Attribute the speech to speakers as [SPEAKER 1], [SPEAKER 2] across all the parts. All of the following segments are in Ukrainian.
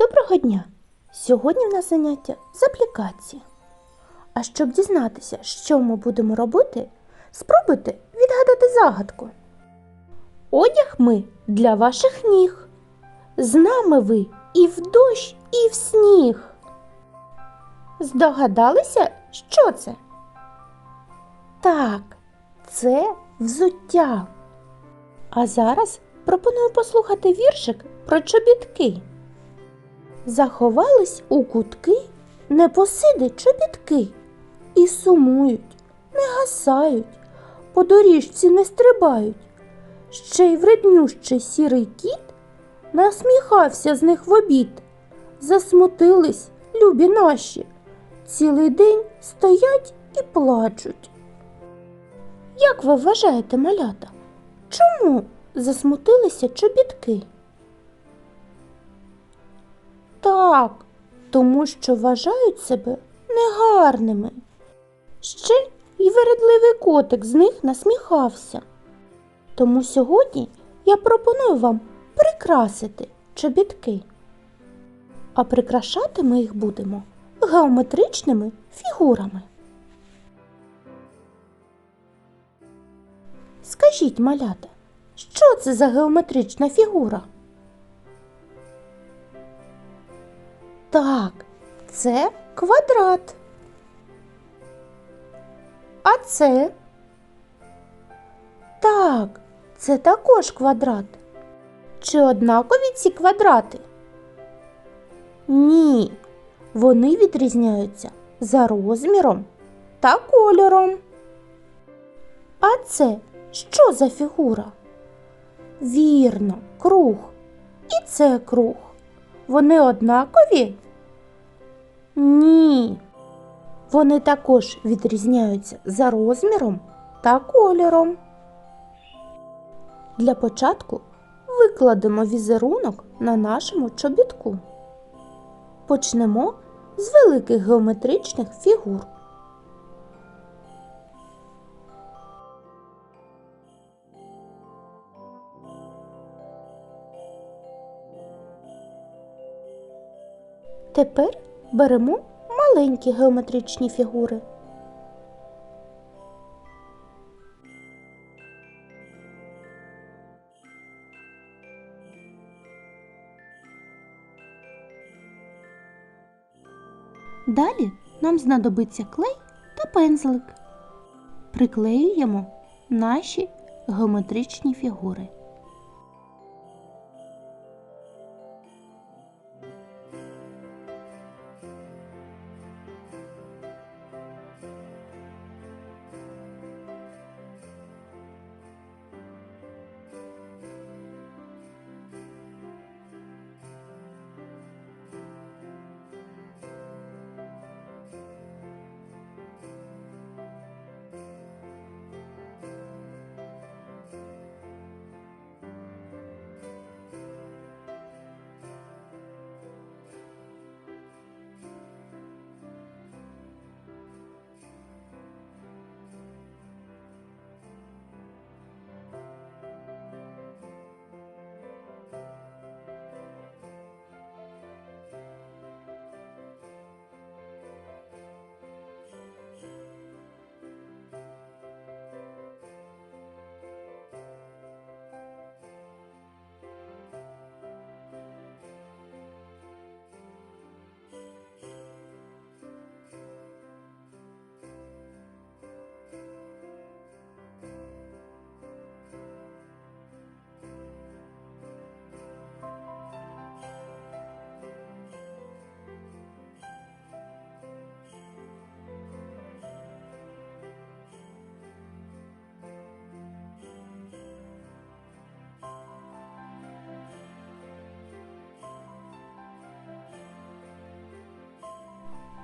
[SPEAKER 1] Доброго дня! Сьогодні в нас заняття з аплікації. А щоб дізнатися, що ми будемо робити, спробуйте відгадати загадку. Одяг ми для ваших ніг. З нами ви і в дощ, і в сніг. Здогадалися, що це? Так, це взуття. А зараз пропоную послухати віршик про чобітки. Заховались у кутки непосиди чобітки і сумують, не гасають, по доріжці не стрибають. Ще й вреднющий сірий кіт насміхався з них в обід. Засмутились, любі наші, цілий день стоять і плачуть. Як ви вважаєте, малята, чому засмутилися чобітки? Так, тому що вважають себе негарними. Ще й вередливий котик з них насміхався. Тому сьогодні я пропоную вам прикрасити чобітки. А прикрашати ми їх будемо геометричними фігурами. Скажіть, малята, що це за геометрична фігура? Так, це квадрат. А це? Так, це також квадрат. Чи однакові ці квадрати? Ні, вони відрізняються за розміром та кольором. А це що за фігура? Вірно, круг. І це круг. Вони однакові? Ні. Вони також відрізняються за розміром та кольором. Для початку викладемо візерунок на нашому чобітку. Почнемо з великих геометричних фігур. Тепер беремо маленькі геометричні фігури. Далі нам знадобиться клей та пензлик. Приклеюємо наші геометричні фігури.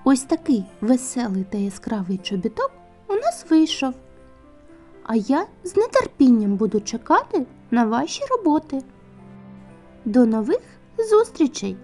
[SPEAKER 1] Ось такий веселий та яскравий чобіток у нас вийшов. А я з нетерпінням буду чекати на ваші роботи. До нових зустрічей!